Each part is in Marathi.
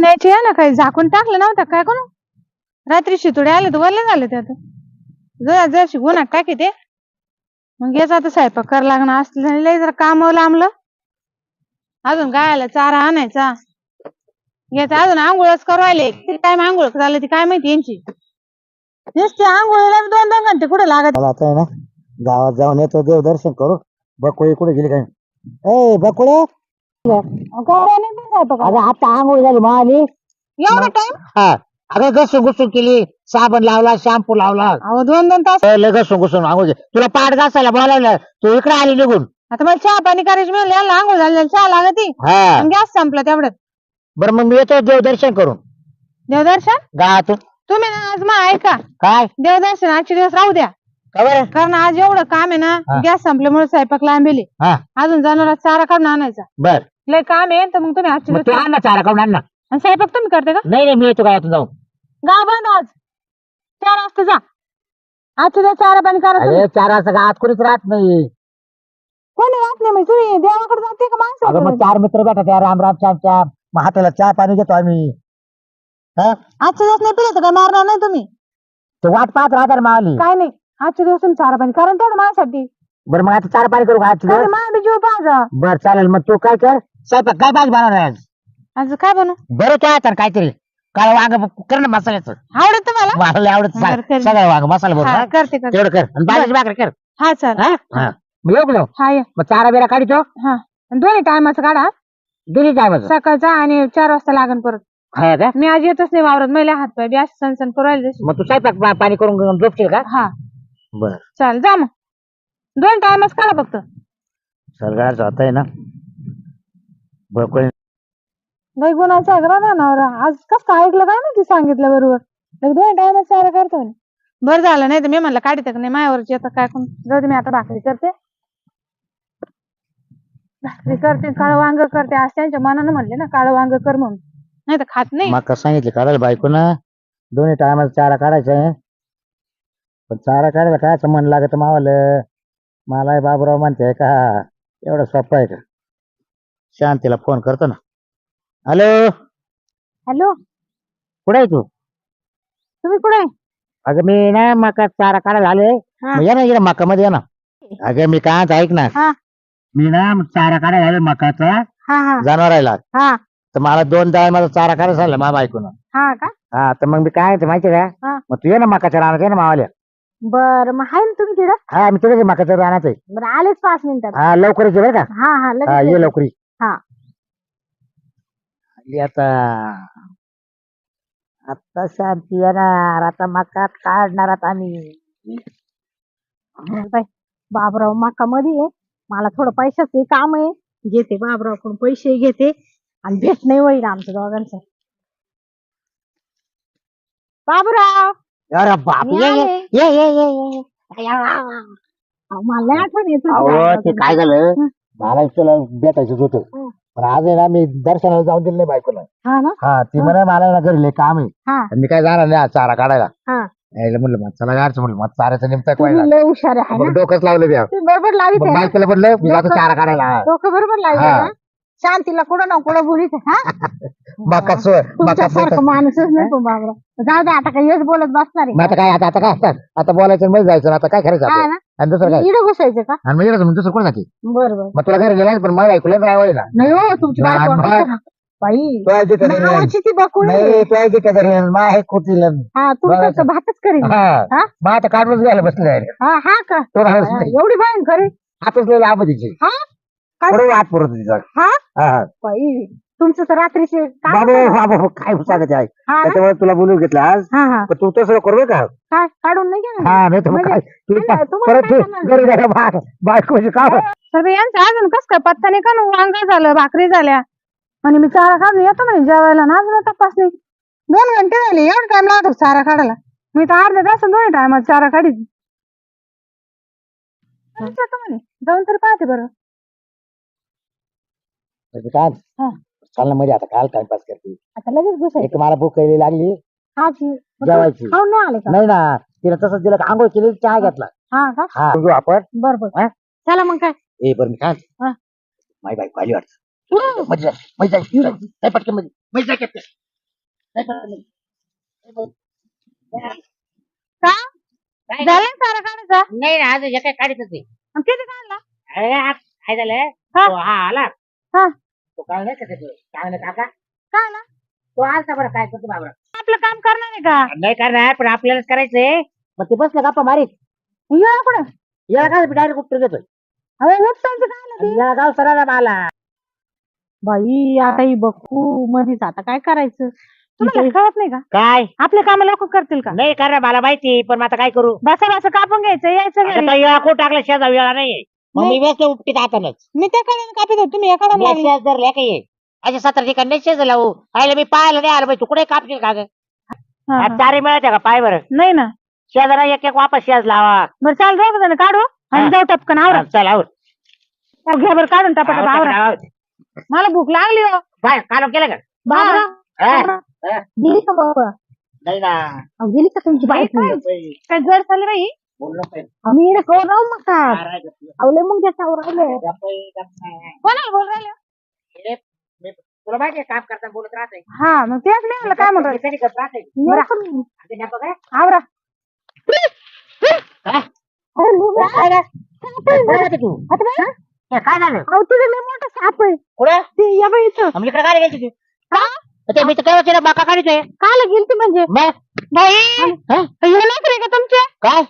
न्यायचे आहे ना काही? झाकून टाकलं नव्हतं काय करू रात्री शितुडे आले तर वरले झाले त्यात जरा जर गुन्हा टाकी ते. मग याचा आता स्वयंपाक कर लागणार असलं लय जरा काम लांबलं. अजून गायला चारा आणायचा. याचा अजून आंघोळच करवायले किती टाइम आंघोळ झालं ती काय माहिती यांची? नुसते आंघोळीला दोन दोन घंटे कुठे लागत? मला आता आहे ना गावात जाऊन येतो देव दर्शन करू. बकुळी कुठे गेली काय? ए बकुळे! अगं आता आंघोळ झाली माली एवढा टाइम हा. अगं घसून घुसून केली. साबण लावला शॅम्पू लावला. अहो दोन दोन तास. लय घसून घुसून आंघोळ केली. तुला पाठ घासायला बोलावलं. तू इकडे आली निघून. आता मला चहा पाणी करायची म्हणलं याला आंघोळ झालेली चहा लागती. हा. गॅस संपला तेवढ्यात. बरं मग मी येतो देव दर्शन करून. देवदर्शन? गावातून. तुम्ही ना आज मग ऐका. काय? देवदर्शन आजचे दिवस राहू द्या. खबर कारण आज एवढं काम आहे ना हा. गॅस संपल्यामुळे स्वयंपाक लांबेली. हा. अजून जनावर चारा काढून आणायचा. बर. लय काम आहे तर मग तुम्ही आजचे मग दिवस तू आण ना चारा काढून आण ना. स्वयंपाक तुम्ही करते का? नाही नाही मी येतो गावातून जाऊन. गाव बंद आज. चार वाजता जा. आजचे दिवस चारा पाणी करा तुम्ही. अरे चार गावात कोणीच राहत नाही. कोणी राहत नाही मग तुम्ही देवाकडे जाते का अगं मग माणसं चार मित्र भेटत या राम राम श्याम श्याम. मग हाताला चहा पाणी देतो आम्ही. हा? आजचे दिवस नाही पिले तर काय मारणार नाही तुम्ही? ते वाट पाहत राहतात मावली काय नाही आजचे दिवस तुम्ही चारा पाणी कारण तेवढं माझ्यासाठी. बरं मग आता चार पाणी करू घात अरे माझा बी जीव पाहा बर चालेल मग तू काय कर? स्वयंपाक काय भाजी बनवणार आहे आज? आज काय बनू बरं तो आता काहीतरी. काळ वांग कर ना मसाल्याचं. आवडत तुम्हाला? मला लय आवडत बरं, कर. सगळं वांग मसाला हा, बरोबर करते करते. तेवढं कर. आणि बाजरीची भाकरी कर. हा चल हा? हा. मग येऊ का जाऊ? हा ये. मग चारा बिरा काढतो हा. आणि दोन्ही टायमाचं काढा. दोन्ही टायमाचं? सकाळचा आणि चार वाजता लागन परत. हा का? मी आज येतच नाही वावरत. महिला हात पाय बी असे सणसण करू राहिले जशी. मग तू स्वयंपाक पा- पाणी करून झोपशील का? हा. बर. चाल जा मग. दोन टायमच काढा फक्त. सरगारचं होत आहे ना. बकुळे लई गुणाचा आहे का बाबा नवरा आज कस काय ऐकलं काय माहिती सांगितलं बरोबर? लई दोन टायमच सारा करतो म्हणे. बरं झालं नाही तर मी म्हणलं काढते का नाही मायावरची आता काय कोण. जाऊ दे मी आता भाकरी करते. भाकरी करते काळं वांग करते. आज त्यांच्या मनानं म्हणले ना काळं वांग कर म्हणून. नाही तर खात नाही. मग सांगितलं? काढायला बायको ना दोन्ही टायमाला चारा काढायचा आहे. पण चारा काढायला कायचं मन लागत मावालं? मला बाबूराव म्हणते का एवढं सोपं आहे का? शांतीला फोन करतो ना. हॅलो? हॅलो? कुठे आहे तू? तुम्ही कुठे अगं मी ना मका चारा काढायला आलोय. हा. मग ये ना इकडे मका मध्ये ये ना. अगं मी काय म्हणतो, ऐक ना. हा. मी ना चारा काढायला आलोय मकाचा हा हा. जनावरायला. हा. तर मला दोन टायमाला चारा काढायला सांगितलं मा बायकोनं हा का? हा तर मग मी काय म्हणतो माहिती का? हा. मग तू ये ना मकाच्या रानात ये ना मावाल्या बर मग आहे ना तुम्ही तिथं? हा मी तिथे मकाच्या रानात आहे. बरं आलेच पाच मिनिटात. हा लवकरच ये बरं का? हा हा हा लगेच ये. लवकरी हा. आता आता शांती येणार आता मकात काढणार आता आम्ही बाई, बाबराव माका मध्ये आहे मला थोडं पैशाचं काम आहे घेते बाबरावकडून पैसे घेते आणि भेट नाही होईल आमच्या दोघांचं बाबूराव अरे बाप मी ये ये आले. ये ये ये ये ये. अहो, मला नाही आठवण येत होती अहो ते बाबरावची. काय झालं. मला तुला भेटायचं होतं. हं. पण आज आहे ना मी दर्शनाला जाऊन दिलं नाही बायकोला. हा ना? हा ती म्हणे मला ना घरी लय काम आहे. हा. आणि मी काय जाणार नाही आज चारा काढायला. हा. यायला म्हणलं मग चला गाडचं म्हणलं मग चाराचं निमता तुम्ही काय लय हुशार आहे मग ना? डोकंच लावलं द्या. तुम्ही बरोबर लावित मग आहे? बायकोला म्हणलं मी जातो डोकं- चारा काढायला. डोकं बरोबर लावित हा. ना? शांतीला कुठं ना कुठं बोलीत आहे, हा? तुमच्यासारखं माणूसच नाही पण बाबराव जाऊ दे आता काही हेच बोलत बसणार मग आहे आता काय आता आता काय असतात आता बोलायचं मध्ये जायचं आता काय करायचं हा? ना? आणि दुसरं काय? इडं घुसायचं का? आणि मग येणार दुसरं कोण जाते? बरं बरं. मग तुला घरी गेला पण मला ऐकलं नाही आवडला नाही हो तुमची लहान बाळ. बाई. नाही? नावाची ती बकुळी. नाही मा हा तुमचं भातच करीन. हा. हा? मग आता काढूनच घ्यायला बसले हा हा का? तो राहत हा, नाही. एवढी भयंकर आहे? हातच लय तिची. हा? काय? बरोबर हात पुरत तिचा. हा? हा हा. बाई. तुमचं तर रात्रीचे काम बाबू आहे. बाबू काय सांगत आहे? हा ना? त्याच्यामुळे तुला बोलून घेतलं आज. हा हा. पण तू तसं करू का काय काढून नाही घ्या हा नाही तर मग म्हणजे- काय? तू नाही, नाही, तुम्हाला परत काय तू करणार? घरी गेला बा- बायकोची काम तर बाई, यांचं अजून कस काय? पत्ता नाही का ना? वांग झालं भाकरी झाल्या. आणि मी चारा काढून येतो म्हणे जेवायला. ना अजून तपास नाही. दोन घंटे झाले एवढा टाइम लागतो चारा काढायला. मी तर अर्ध्या तास दोन टायमात चारा काढीत येतो म्हणे. जाऊन तरी पाहते बरं. म्हणजे काय? हा. चाल ना मध्ये आता काल टाइमपास करते? आता लगेच घुसायचं. एक मला भूक यायला लागली. हा की. जेवायची. खाऊन नाही आले का? नाही ना. तिला तसंच दिलं का? आंघोळ केली चहा घेतला. हा का? हा. आपण. बर बर. हा? चला मग काय? ए बरं मी काय हा. माई बाई पाहिली वाटत. मध्ये जायमध्ये जाय काय पटकनमध्ये. मध्ये जाय का? काय? झालं सारा काढायचा नाही ना आज काय नाही आणि किती काढला? अरे आज काय झालं? हा. तो हा आला. हा. तो काय नाही का त्याचे? चांगलं काका? काय ना? तो आलता बरं काय करतो बाबरा आपलं काम करणार आहे का? नाही करणार पण आपल्यालाच करायचंय. मग ते बसलं गप्पा मारीत. या कुठं? याला काय डायरेक्ट उत्तर देतोय अरे उपटायचं काय आलं ते? याला गाव मला बाई आता ही बघू मधीच आता काय करायचं? तुम्हाला कळत नाही का? काय? आपले काम लोक करतील का? नाही करणार मला माहिती पण मग आता काय करू? बसा बसा कापून घ्यायचं यायचं आता घरी. तो वेळा कोण टाकला शेजा वेळा नाही मग मी व्यस्त उपटीत हातानच मी त्या कडे कापत होते तुम्ही एखादा मी शेज धरल्या काही अशा सतरा ठिकाणी शेज लावू. आयला मी पाहायला नाही आलं बाई तू कुठे कापशील का ग? आज चारी मिळायच्या का पाय बरं? नाही ना. शेजारा एक एक वापस शेज लावा. बरं चाल जाऊ जण काढू? आणि हा. जाऊ टपकन आवरा. चल आवर. घ्या बरं काढून टपाटप आवरा मला भूक लागली हो. बाय कालम केलं का? बाबा हा? गेली का बाबा? नाही ना. अहो, गेली का तुमची बाईक काय जड झाली बाई? पाहिजे. आम्ही इकडे करू राहू मग का. आवले मग त्याच्यावर राहिले गप्पा ये, गप्पा आहे. कोणाला बोल राहिले मी- तुला माहिती आहे काम करताना बोलत राहते हा मग तेच नाही म्हणलं काय म्हणतो कधी करत राहते बरं, ते नको काय? आवरा काय? अरे, बघा. काय रे? काय होतं तू आता काय? हे, काय झालं अहो तुझं लय मोठं साप आहे कुठं ते या बाई इथं आम्ही इकडे काय तू का ते मी तर काय होते बाका काढतोय काल गेलती म्हणजे मग बाई हा? हे नाही का तुमचे काय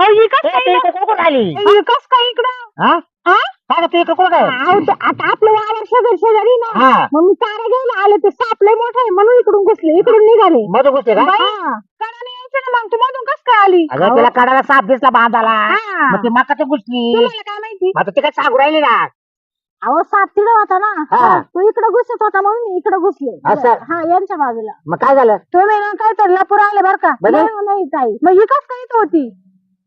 अहो, कसं ए, काय तू इकडं? इकडे कुठं आली कसं काय इकडं? हा? हा? काय ग, तू इकडे कुठं काय? अहो, ते आता आपलं वावर शेजारी शेजारी ना. हा. मग मी चारा घ्यायला आले ते साप लय मोठं आहे म्हणून इकडून घुसले इकडून निघाले. मधू घुसते का? हा. कडाने यायचं ना मग तू मधून कस काय आली? अगं काढायला साप दिसला बांधाला. हा. मग ती मका तर घुसली. तुम्हाला काय माहिती? आता ते काय सांगू राहिली ना? अहो साप तिकडे होता ना. तो इकडे घुसत होता म्हणून मी इकडे घुसले. असं? हा यांच्या बाजूला. मग काय झालं? तुम्ही ना काय तर लपूर आले बर का? बरं. नाही, नाही काही मग ही कस काय इथं होती?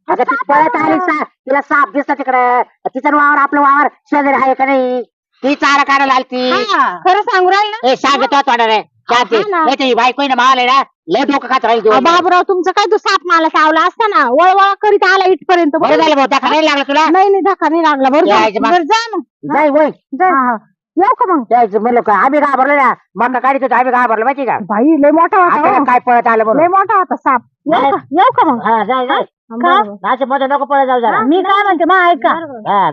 अगं ती पळत आली सा तिला साप दिसला तिकडं. तिचं वावर आपलं वावर शेजारी आहे का नाही? ती चारा काढायला आली ती खरं सांगू राहील ना? ए थोडा रे शांती हा ना. नाही तर ही बायको आहे ना माल आहे ना? लय डोकं खात राहील अहो. बाबूराव तुमचं काय तो साप मला चावला असता ना? वळवळ करीत आला इथपर्यंत. बरं झालं भाऊ त्या नाही लागला तुला? नाही नाही धक्का नाही लागला. बरं जा. यायचं मग. बरं जा मग जाय वय. जा. येऊ का मग? जायचं म्हणलं का? आम्ही घाबरलो ना. मग काढित होतो आम्ही घाबरलो माहिती का? बाई लय मोठा होता हो. काय पळत आलं लय बरोबर मोठा होता साप. येऊ का? येऊ का मग? हा जाय जाय. का? मध्ये नको पळत जाऊ जरा. मी काय म्हणते मग ऐका. हा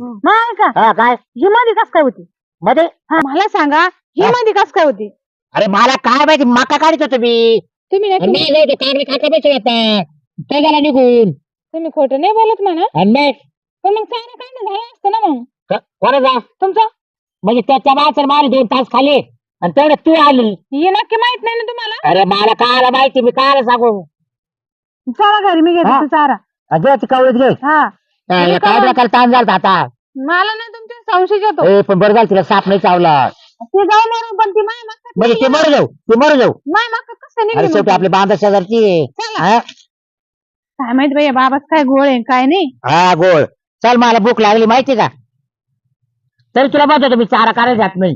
मग ऐका. हा काय? ही मध्ये कस काय होती? मध्ये मला सांगा ही. मध्ये कस काय होती? अरे मला काय माहिती मका काढित होतो मी. तुम्ही नाही नाही नाही ते काढले काका पैसे आता. काय झाला निघून. तुम्ही खोटं नाही बोलत म्हणा. आणि मग? पण मग चारा काय झालं असतं ना मग. क- कोणा जा तुमचं? म्हणजे त्याच्या माणसाने मला दोन तास खाली. आणि तेवढं तू आली. हे नक्की माहीत नाही ना तुम्हाला? अरे मला काय माहिती? मी काय सांगू? चला घरी मी हा. घेते चारा. घे ती कवळीत घे. हा. काय डोक्याला ताण झाला आता. मला ना तुमच्या संशय येतो ए पण बरं झालं तिला साप नाही चावला. ते जाऊ मरून पण ती माय म्हणजे ते मरू जाऊ ते मरू जाऊ. माय मक्का कसं अरे निघली शेवटी मग? आपली बांधा शेजारची आहे. चला. हा? काय माहीत बाई बाबाच काय गोळ आहे काय नाही. हा गोळ. चल मला भूक लागली माहिती का? तरी तुला म्हणत होतो मी चारा करायला जात नाही.